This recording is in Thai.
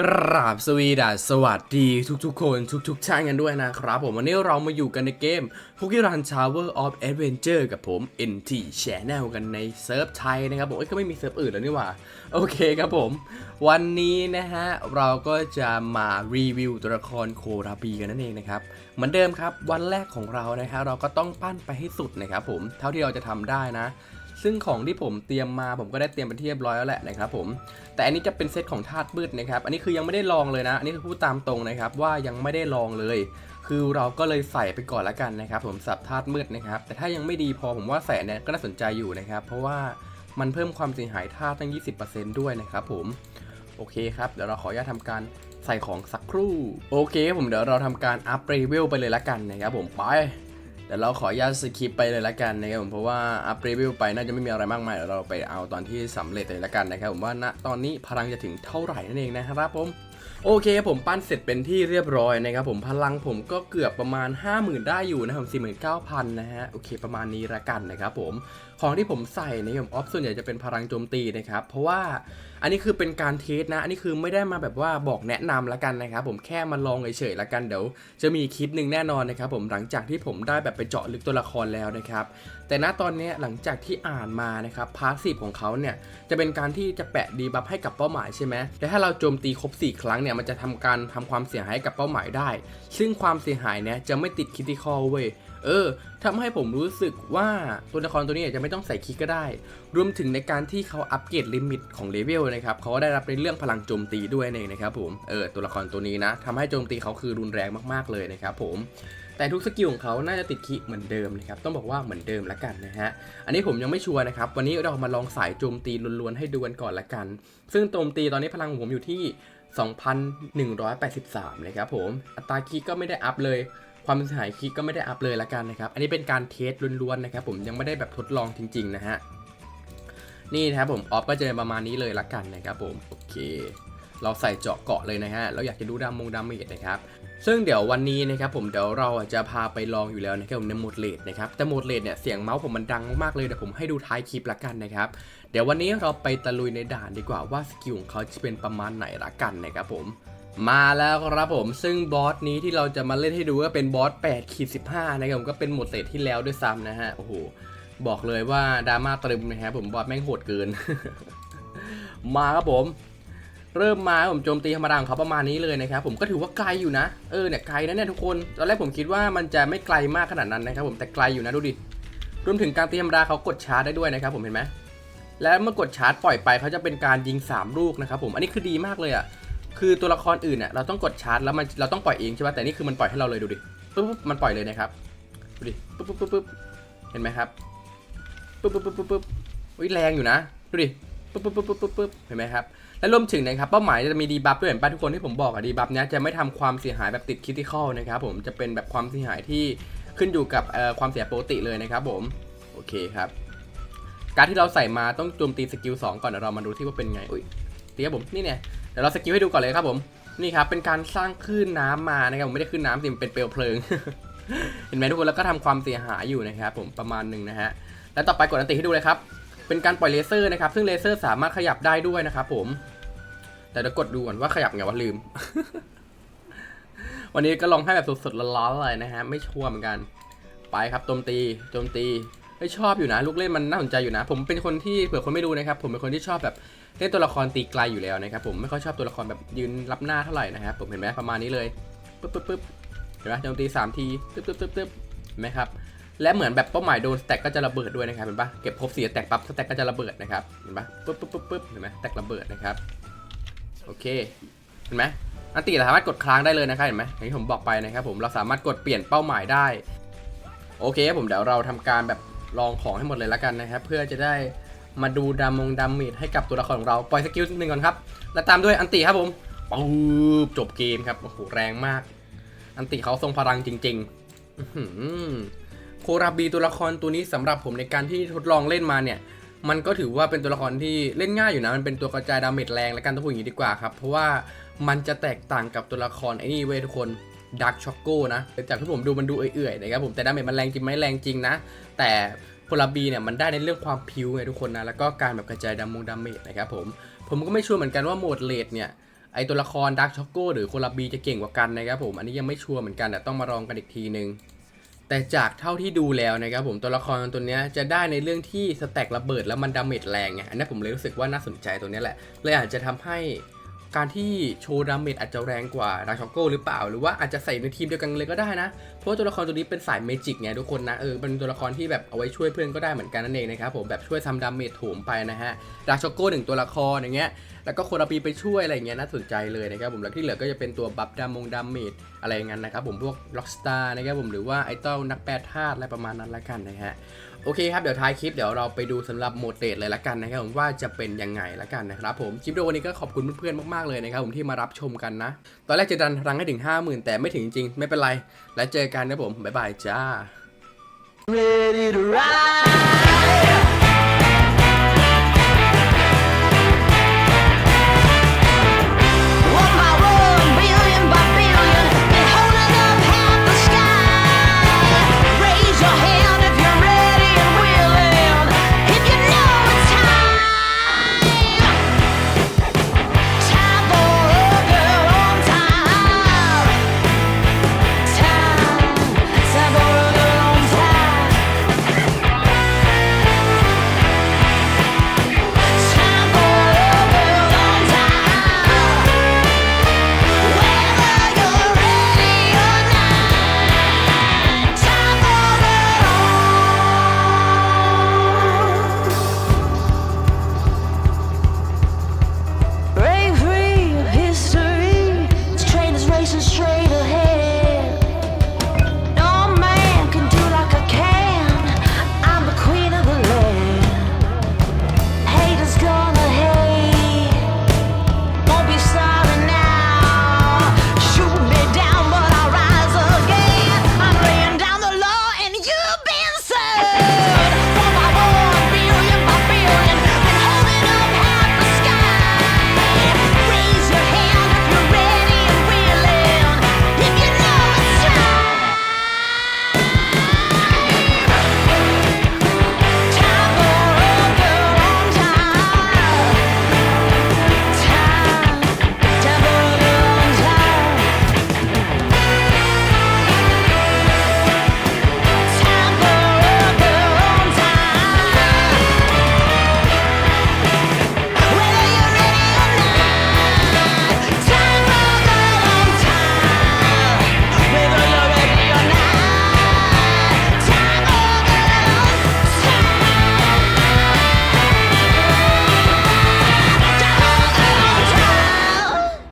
กราบสวีดัสสวัสดีทุกๆ คนทุกๆท่านกันด้วยนะครับ ผมวันนี้เรามาอยู่กันในเกม p o k e r u n Tower of Adventure กับผม NT Channel กันในเซิร์ฟไทยนะครับผมก็ไม่มีเซิร์ฟอื่นแล้วนี่หว่า โอเคครับผม วันนี้นะฮะ เราก็จะมารีวิวตัวละครโคราบีกันนั่นเองนะครับ เหมือนเดิมครับวันแรกของเรานะฮะเราก็ต้องปั้นไปให้สุดนะครับผมเท่าที่เราจะทำได้นะ ซึ่งของที่ผมเตรียมมาผมก็ได้เตรียมเป็นที่เรียบร้อยแล้วแหละนะครับผม แต่อันนี้จะเป็นเซตของธาตุมืดนะครับ อันนี้คือยังไม่ได้ลองเลยนะ อันนี้คือพูดตามตรงนะครับว่ายังไม่ได้ลองเลย คือเราก็เลยใส่ไปก่อนละกันนะครับ ผมสับธาตุมืดนะครับ แต่ถ้ายังไม่ดีพอผมว่าใส่เนี่ยก็น่าสนใจอยู่นะครับ เพราะว่ามันเพิ่มความเสียหายธาตุตั้ง 20%ด้วยนะครับผม โอเคครับ เดี๋ยวเราขออนุญาตทำการใส่ของสักครู่ โอเคผมเดี๋ยวเราทำการอัพเรเวลไปเลยละกันนะครับผมไป ดี๋ยวเราขออนุญาตสคิปไปเลยละกันนะครับผมเพราะว่าอัพเรวิวไปน่าจะไม่มีอะไรมากมายเดี๋ยวเราไปเอาตอนที่สำเร็จเลยละกันนะครับผมว่าณตอนนี้พลังจะถึงเท่าไหร่นั่นเองนะครับผมโอเคผมปั้นเสร็จเป็นที่เรียบร้อยนะครับผมพลังผมก็เกือบประมาณ 50,000 ได้อยู่นะครับ49,000นะฮะโอเคประมาณนี้ละกันนะครับผม ของที่ผมใส่ในะครับออฟส่วนใหญ่จะเป็นพลังโจมตีนะครับ เพราะว่าอันนี้คือเป็นการเทสนะ อันนี้คือไม่ได้มาแบบว่าบอกแนะนำละกันนะครับผมแค่มาลองเฉยๆละกันเดี๋ยวจะมีคลิปหนึ่งแน่นอนนะครับผมหลังจากที่ผมได้แบบไปเจาะลึกตัวละครแล้วนะครับแต่ณตอนนี้หลังจากที่อ่านมานะครับพาสซีฟของเขาเนี่ยจะเป็นการที่จะแปะดีบัฟให้กับเป้าหมายใช่ไหมแต่ถ้าเราโจมตีครบ 4 ครั้งเนี่ยมันจะทำการทำความเสียหายกับเป้าหมายได้ ซึ่งความเสียหายเนี่ยจะไม่ติดคิติคอเว้ย เออทำให้ผมรู้สึกว่าตัวละครตัวนี้อาจจะไม่ต้องใส่คิกก็ได้ รวมถึงในการที่เขาอัปเกรดลิมิตของเลเวลนะครับเขาก็ได้รับในเรื่องพลังโจมตีด้วยเองนะครับผมเออตัวละครตัวนี้นะทำให้โจมตีเขาคือรุนแรงมากๆเลยนะครับผมแต่ทุกสกิลของเขาน่าจะติดคิเหมือนเดิมนะครับต้องบอกว่าเหมือนเดิมละกันนะฮะอันนี้ผมยังไม่ชัวร์นะครับวันนี้เรามาลองสายโจมตีล้วนๆให้ดูกันก่อนละกัน ซึ่งโจมตีตอนนี้พลังของผมอยู่ที่ 2,183 นะครับผมอัตราคีก็ไม่ได้อัพเลย ความเสียหายคีก็ไม่ได้อัพเลยละกันนะครับ อันนี้เป็นการเทสล้วนๆนะครับ ผมยังไม่ได้แบบทดลองจริง ๆ นะฮะ นี่นะครับผมออฟก็จะประมาณนี้เลยละกันนะครับผม โอเค เราใส่เจาะเกาะเลยนะฮะ เราอยากจะดูดามงดาเมจนะครับ ซึ่งเดี๋ยววันนี้นะครับผมเดี๋ยวเราจะพาไปลองอยู่แล้วนะครับผมในโหมดเลดนะครับ แต่โหมดเลดเนี่ยเสียงเมาส์ผมมันดังมากๆเลยเดี๋ยวผมให้ดูท้ายคลิปละกันนะครับ เดี๋ยววันนี้เราไปตะลุยในด่านดีกว่าว่าสกิลของเขาจะเป็นประมาณไหนละกันนะครับผม มาแล้วครับผมซึ่งบอสนี้ที่เราจะมาเล่นให้ดูก็เป็นบอส8ขีด15 นะครับผมก็เป็นโหมดเลดที่แล้วด้วยซ้ำนะฮะ โอ้โห บอกเลยว่าดราม่าตรึมนะครับผมบอสแม่งโหดเกิน มาครับผม เริ่มมาผมโจมตีธรรมดาของเขาประมาณนี้เลยนะครับผมก็ถือว่าไกลอยู่นะ เออเนี่ยไกลนะเนี่ยทุกคน ตอนแรกผมคิดว่ามันจะไม่ไกลมากขนาดนั้นนะครับผมแต่ไกลอยู่นะดูดิ รวมถึงการตีธรรมดาเขากดชาร์จได้ด้วยนะครับผมเห็นไหมและเมื่อกดชาร์จปล่อยไปเขาจะเป็นการยิง 3 ลูกนะครับผมอันนี้คือดีมากเลยอะ คือตัวละครอื่นเนี่ยเราต้องกดชาร์จแล้วมันเราต้องปล่อยเองใช่ป่ะแต่นี่คือมันปล่อยให้เราเลยดูดิปุ๊บปุ๊บมันปล่อยเลยนะครับดูดิปุ๊บปุ๊บปุ๊บปุ๊บเห็นไหมครับปุ๊บปุ๊บปุ๊บปุ๊บปุ๊บอุ้ยแรงอยู่นะดูดิปุ๊บปุ๊บปุ๊บปุ๊บปุ๊บเห็นไหมครับและรวมถึงนะครับเป้าหมายจะมีดีบัฟด้วยเห็นป่ะทุกคนที่ผมบอกอะดีบัฟเนี้ยจะไม่ทำความเสียหายแบบติดคิติคอลนะครับผมจะเป็นแบบความเสียหายที่ขึ้นอยู่กับเอ่อความเสียปกติเลยนะครับผมโอเคครับการที่เราใส่มาต้องโจมตีสกิล2ก่อนเดี๋ยวเรามาดูที่ว่าเป็นไงอุ้ย เตี้ยผมนี่เนี่ยเดี๋ยวเราสกิลให้ดูก่อนเลยครับผมนี่ครับเป็นการสร้างคลื่นน้ำมานะครับผมไม่ได้คลื่นน้ำสิมันเป็นเปลวเพลิง เห็นไหมทุกคนแล้วก็ทำความเสียหายอยู่นะครับผมประมาณหนึ่งนะฮะแล้วต่อไปกดอันติให้ดูเลยครับเป็นการปล่อยเลเซอร์นะครับซึ่งเลเซอร์สามารถขยับได้ด้วยนะครับผม แต่เดี๋ยวกดดูก่อนว่าขยับไงวะลืม วันนี้ก็ลองให้แบบสดๆร้อนๆเลยนะฮะไม่ชัวร์เหมือนกัน ไปครับโจมตีโจมตี ไม่ชอบอยู่นะ ลูกเล่นมันน่าสนใจอยู่นะ ผมเป็นคนที่เผื่อคนไม่รู้นะครับ ผมเป็นคนที่ชอบแบบเล่นตัวละครตีไกลอยู่แล้วนะครับผมไม่ค่อยชอบตัวละครแบบยืนรับหน้าเท่าไหร่นะครับผมเห็นไหมประมาณนี้เลยปึ๊บปึ๊บปึ๊บเห็นไหมโจมตีสามทีปึ๊บปึ๊บปึ๊บปึ๊บเห็นไหมครับและเหมือนแบบเป้าหมายโดนสแต็กก็จะระเบิดด้วยนะครับเห็นปะเก็บครบสี่แต็กปั๊บสแต็กก็จะระเบิดนะครับเห็นปะปึ๊บปึ๊บปึ๊บปึ๊บเห็นไหมแต็กระเบิดนะครับโอเคเห็นไหมอันตีเราสามารถกดค้างได้เลยนะครับเห็นไหมอย่างที่ผมบอกไปนะครับผมเราสามารถกดเปลี่ยนเป้าหมายได้โอเคผมเดี๋ยวเราทำการแบบ ลองของให้หมดเลยละกันนะครับ เพื่อจะได้มาดูดามงดามเมจให้กับตัวละครของเรา ปล่อยสกิลหนึ่งก่อนครับ แล้วตามด้วยอันติครับผมปุ๊บจบเกมครับ โอ้โห แรงมาก อันติเขาทรงพลังจริงๆโคราบีตัวละครตัวนี้สำหรับผมในการที่ทดลองเล่นมาเนี่ย มันก็ถือว่าเป็นตัวละครที่เล่นง่ายอยู่นะ มันเป็นตัวกระจายดาเมจแรงและกันต้องพูดอย่างนี้ดีกว่าครับ เพราะว่ามันจะแตกต่างกับตัวละครไอ้นี่เว้ยทุกคน ดักช็อกโก้นะจากที่ผมดูมันดูเอื่อยๆนะครับผมแต่ดาเมจมันแรงจริงไหมแรงจริงนะ แต่โพลาบีเนี่ยมันได้ในเรื่องความพิวไงทุกคนนะแล้วก็การแบบกระจายดามงดาเมจนะครับผมผมก็ไม่ชัวร์เหมือนกันว่าโหมดเลดเนี่ยไอตัวละครดักช็อกโก้หรือโคลาบีจะเก่งกว่ากันนะครับผมอันนี้ยังไม่ชัวร์เหมือนกันแต่ต้องมาลองกันอีกทีนึงแต่จากเท่าที่ดูแล้วนะครับผมตัวละครตัวเนี้ยจะได้ในเรื่องที่สแต็กระเบิดแล้วมันดาเมจแรงไงอันนี้ผมเลยรู้สึกว่าน่าสนใจตัวเนี้ยแหละเลยอาจจะทำให้ การที่โชว์ดาเมจอาจจะแรงกว่าดักช็อกโกหรือเปล่า หรือว่าอาจจะใส่ในทีมเดียวกันเลยก็ได้นะ เพราะตัวละครตัวนี้เป็นสายเมจิกไงทุกคนนะ เออ เป็นตัวละครที่แบบเอาไว้ช่วยเพื่อนก็ได้เหมือนกันนั่นเองนะครับผมแบบช่วยทำดาเมจโถมไปนะฮะดักช็อกโกหนึ่งตัวละครอย่างเงี้ย แล้วก็โคราปีไปช่วยอะไรเงี้ยน่าสนใจเลยนะครับผม แล้วที่เหลือก็จะเป็นตัวบัฟดามงดามเมจอะไรอย่างนั้นนะครับผม พวกล็อกสตาร์นะครับผม หรือว่าไอเต้านักแปรธาตุอะไรประมาณนั้นละกันนะฮะ โอเคครับ เดี๋ยวท้ายคลิปเดี๋ยวเราไปดูสำหรับโหมดเตดเลยละกันนะครับผมว่าจะเป็นยังไงละกันนะครับผมคลิปวันนี้ก็ขอบคุณเพื่อนๆมากๆเลยนะครับผมที่มารับชมกันนะ ตอนแรกจะดันรังให้ถึง 50,000 แต่ไม่ถึงจริงๆไม่เป็นไร แล้วเจอกันนะผมบ๊ายบายจ้า ready to ride.